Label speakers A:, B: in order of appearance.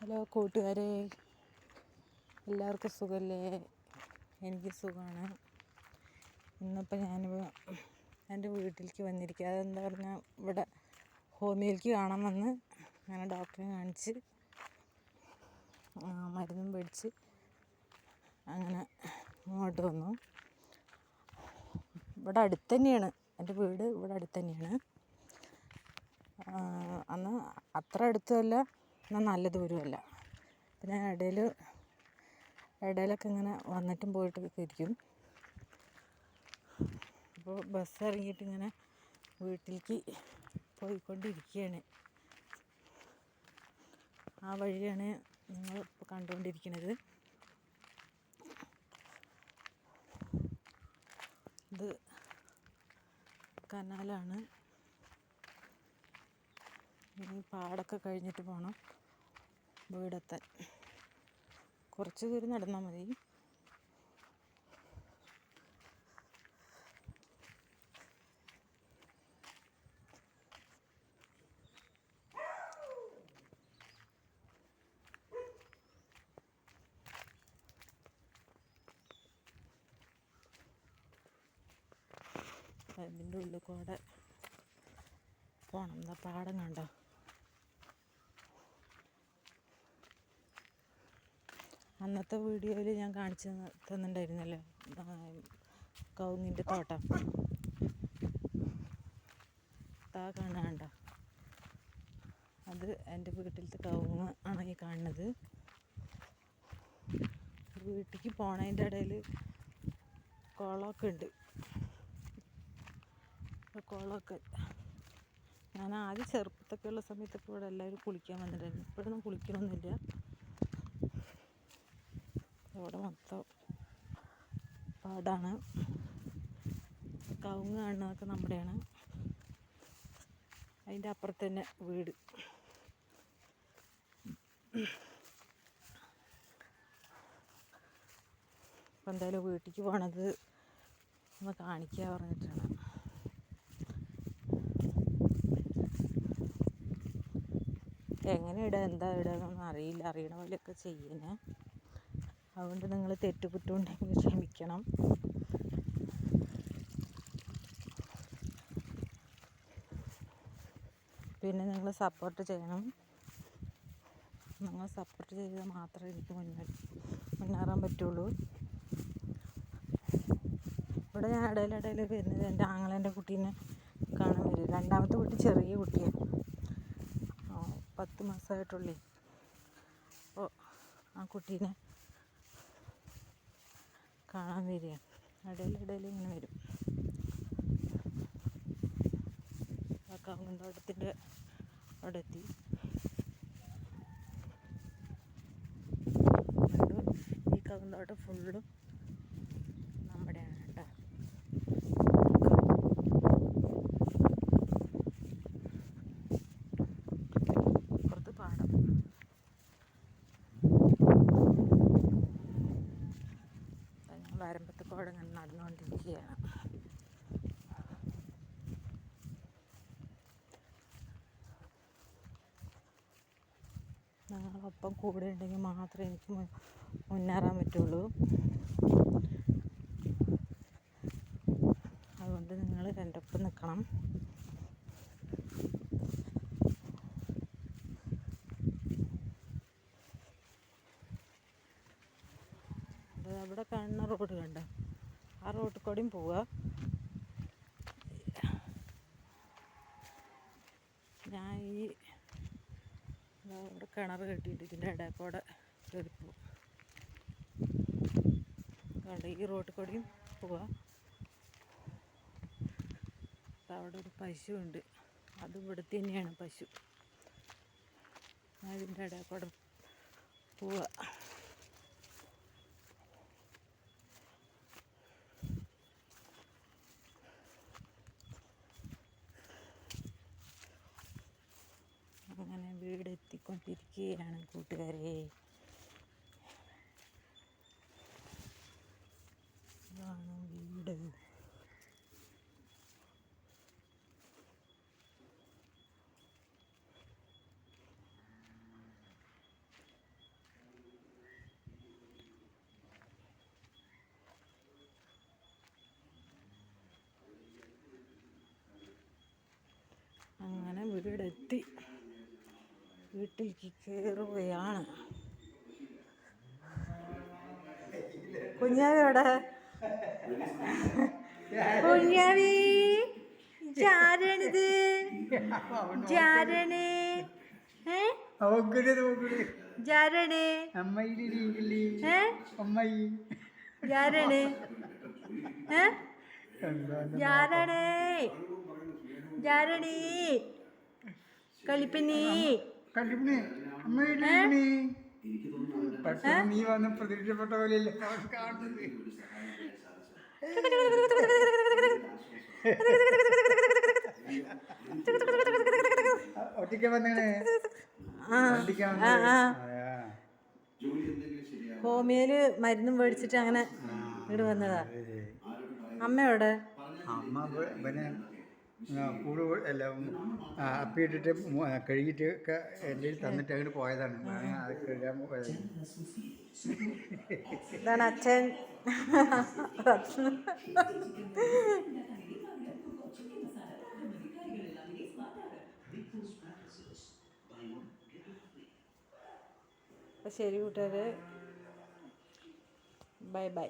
A: Hello കൂട്ടുകാരെ. എല്ലാവർക്കും സുഖമല്ലേ എനിക്ക് സുഖമാണ് ഇന്നിപ്പോൾ ഞാൻ എന്റെ വീട്ടിലേക്ക് വന്നിരിക്കുക അതെന്താ പറഞ്ഞാൽ ഇവിടെ ഹോമിയോയിലേക്ക് കാണാൻ വന്ന് അങ്ങനെ ഡോക്ടറെ കാണിച്ച് മരുന്നും മേടിച്ച് അങ്ങനെ ഇങ്ങോട്ട് വന്നു. ഇവിടെ അടുത്ത് തന്നെയാണ് എന്റെ വീട്. ഇവിടെ അടുത്ത് തന്നെയാണ്. അന്ന് അത്ര അടുത്തുമല്ല. എന്നാൽ നല്ല ദൂരമല്ല പിന്നെ ഇടയിൽ ഇടയിലൊക്കെ ഇങ്ങനെ വന്നിട്ടും പോയിട്ടൊക്കെ ഇരിക്കും. അപ്പോൾ ബസ് ഇറങ്ങിയിട്ട് ഇങ്ങനെ വീട്ടിലേക്ക് പോയിക്കൊണ്ടിരിക്കുകയാണ് ആ വഴിയാണ് നിങ്ങൾ ഇപ്പോൾ കണ്ടുകൊണ്ടിരിക്കുന്നത് ഇത് കനാലാണ്. പാടൊക്കെ കഴിഞ്ഞിട്ട് പോകണം വീടെത്താൻ. കുറച്ച് ദൂരം നടന്നാൽ മതി. അതിന്റെ ഉള്ളിൽ കൂടെ പോകണം എന്താ പാടം കണ്ടോ? അന്നത്തെ വീഡിയോയിൽ ഞാൻ കാണിച്ചു തന്ന- തന്നിട്ടുണ്ടായിരുന്നല്ലോ? കവുങ്ങിന്റെ തോട്ടം. താ കാണാണ്ട അത് എന്റെ വീട്ടിലത്തെ കവുങ്ങ് ആണ് ഈ കാണുന്നത്. വീട്ടിലേക്ക് പോണതിന്റെ ഇടയിൽ കുളമൊക്കെ ഉണ്ട്. കുളമൊക്കെ. ഞാൻ ആദ്യം ചെറുപ്പത്തൊക്കെ ഉള്ള സമയത്തൊക്കെ ഇവിടെ എല്ലാവരും കുളിക്കാൻ വന്നിട്ടുണ്ടായിരുന്നു. ഇപ്പോഴൊന്നും കുളിക്കണമൊന്നുമില്ല. ഇവിടെ മൊത്തം പാടാണ്. കവുങ്ങ് കാണുന്നതൊക്കെ നമ്മുടെയാണ്. അതിന്റെ അപ്പുറത്ത് തന്നെ വീട്. അപ്പം എന്തായാലും വീട്ടിലേക്ക് പോണത് ഒന്ന് കാണിക്കുക പറഞ്ഞിട്ടാണ്. എങ്ങനെ ഇടുക എന്താ ഇടുക എന്നൊന്നും അറിയില്ല. അറിയണ പോലെയൊക്കെ ചെയ്യണേ അതുകൊണ്ട് നിങ്ങൾ തെറ്റുകുറ്റമുണ്ടെങ്കിൽ ക്ഷമിക്കണം. പിന്നെ നിങ്ങൾ സപ്പോർട്ട് ചെയ്യണം. നിങ്ങൾ സപ്പോർട്ട് ചെയ്താൽ മാത്രമേ എനിക്ക് മുന്നേ മുന്നേറാൻ പറ്റുള്ളൂ. ഇവിടെ ഞാൻ ഇടയിലിടയിൽ വരുന്നത് എന്റെ ആങ്ങളെന്റെ കുട്ടീനെ കാണാൻ വരും. രണ്ടാമത്തെ കുട്ടി ചെറിയ കുട്ടിയാണ്. പത്ത് മാസമായിട്ടുള്ളേ. അപ്പോൾ ആ കുട്ടീനെ കാണാൻ വരികയാണ് ഇടയിലിടയിൽ ഇങ്ങനെ വരും. ആ കവുങ്ങുന്തോട്ടത്തിന്റെ അവിടെ എത്തി. ഈ കാവുന്തോട്ടം ഫുള്ളും നമ്മുടെയാണ് കേട്ടോ പുറത്ത് പാടം ഞാൻ വരമ്പത്ത് നിന്ന് നടന്നുകൊണ്ടിരിക്കുകയാണ്. ഞങ്ങളൊപ്പം കൂടെ ഉണ്ടെങ്കിൽ മാത്രമേ എനിക്ക് മുന്നേറാൻ പറ്റുള്ളൂ. അതുകൊണ്ട് നിങ്ങൾ രണ്ടൊപ്പം നിൽക്കണം അത് അവിടെ കാണുന്ന റോഡ് കണ്ട ആ റോഡിൽ കൂടെയും പോവുക. ഞാൻ ഈ ഇവിടെ കിണർ കെട്ടിയിട്ട് ഇതിന്റെ ഇടയിൽ കൂടെ കയറി പോവും അതുകൊണ്ട് ഈ റോഡിൽ കൂടെയും പോവുക. അവിടെ ഒരു പശു ഉണ്ട് അത് ഇവിടെ തന്നെയാണ് പശു. ഞാൻ ഇതിന്റെ ഇടയിൽ കൂടെ പോവുക. അങ്ങനെ വീടെത്തിക്കൊണ്ടിരിക്കുകയാണ് കൂട്ടുകാരെ ഇതാണ് വീട് വീട്ടിലേക്ക് കയറുകയാണ് കുഞ്ഞാവിയോടെ കുഞ്ഞാവി ജാരണിത് ജാരണേ ജാരണേ ജാരണി കളിപ്പനി
B: കണ്ടിപ്പണേ അമ്മയുടെ പെട്ടെന്ന് നീ വന്ന് പ്രതീക്ഷപ്പെട്ട പോലെയല്ലേ? കാണുന്നത് ഒറ്റയ്ക്ക് വന്നേ.
A: ഹോമിയോയിൽ മരുന്നും മേടിച്ചിട്ട് അങ്ങനെ ഇങ്ങോട്ട് വന്നതാ. അമ്മയോടെ?
B: അമ്മ പിന്നെ കൂട് അല്ല അപ്പിയിട്ടിട്ട് കഴുകിയിട്ട് ഒക്കെ എന്റെ തന്നിട്ട് അങ്ങോട്ട് പോയതാണ്. അത് കഴുകാൻ പോയത്
A: അച്ഛൻ. ശരി കൂട്ടുകാരെ. Bye bye.